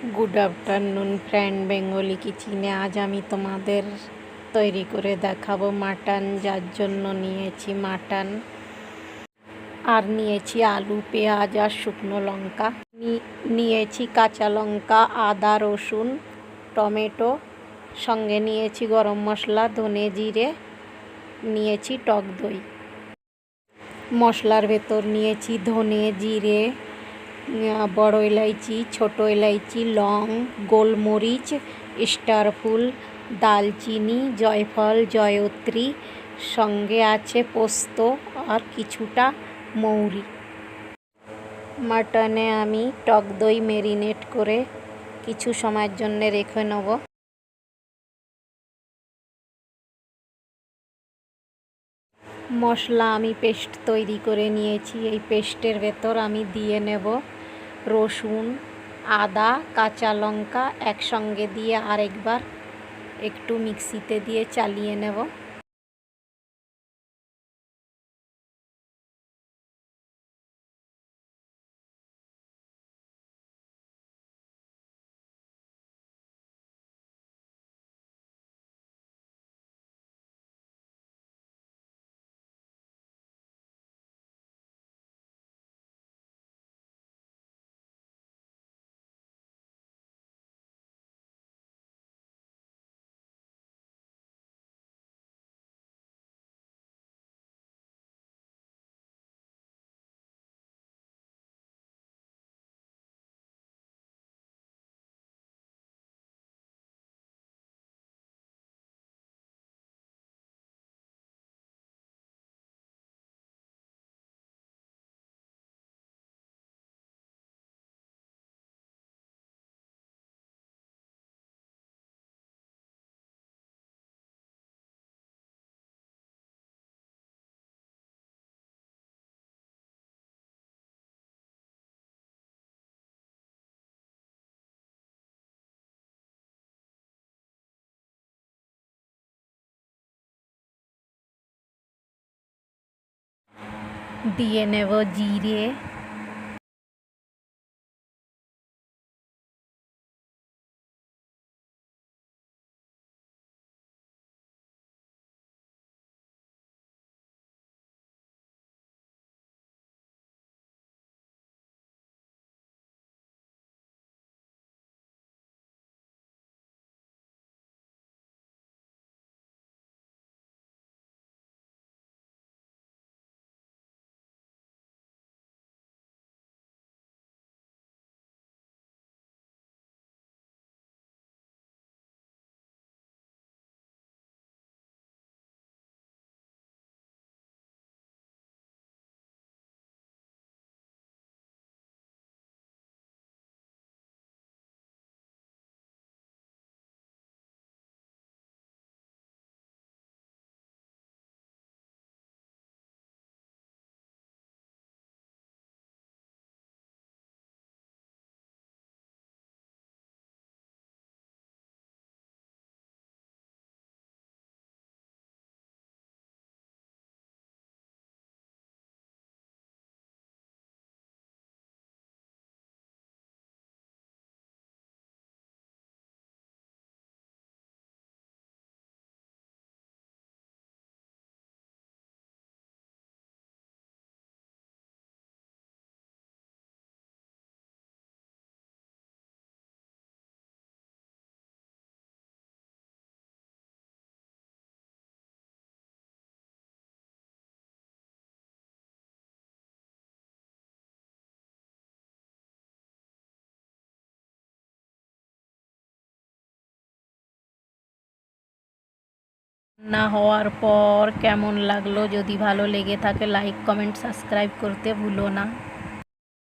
Good afternoon friend Bengali কিচেনে আজ আমি তোমাদের তৈরি করে দেখাবো মাটন, যার জন্য নিয়েছি মাটন। আর নিয়েছি আলু, পেঁয়াজ আর শুকনো লঙ্কা। নিয়েছি কাঁচা লঙ্কা, আদা, রসুন, টমেটো। সঙ্গে নিয়েছি গরম মশলা, ধনে জিরে। নিয়েছি টক দই। মশলার ভেতর নিয়েছি ধনে জিরে। বড় এলাইচি ছোট এলাইচি লং, গোলমরিচ, স্টার ফুল, দালচিনি, জয়ফল, জয়ত্রী, সঙ্গে আছে পোস্ত আর কিছুটা মৌরি। মাটনে আমি টক দই মেরিনেট করে কিছু সময়ের জন্য রেখে নেব। মশলা আমি পেস্ট তৈরি করে নিয়েছি। এই পেস্টের ভেতর আমি দিয়ে নেব রসুন, আদা, কাঁচা লঙ্কা একসঙ্গে দিয়ে আরেকবার একটু মিক্সিতে দিয়ে চালিয়ে নেব। দিয়ে নেব জিরে না হওয়ার পর কেমন লাগল? যদি ভালো লেগে থাকে লাইক কমেন্ট সাবস্ক্রাইব করতে ভুলো না।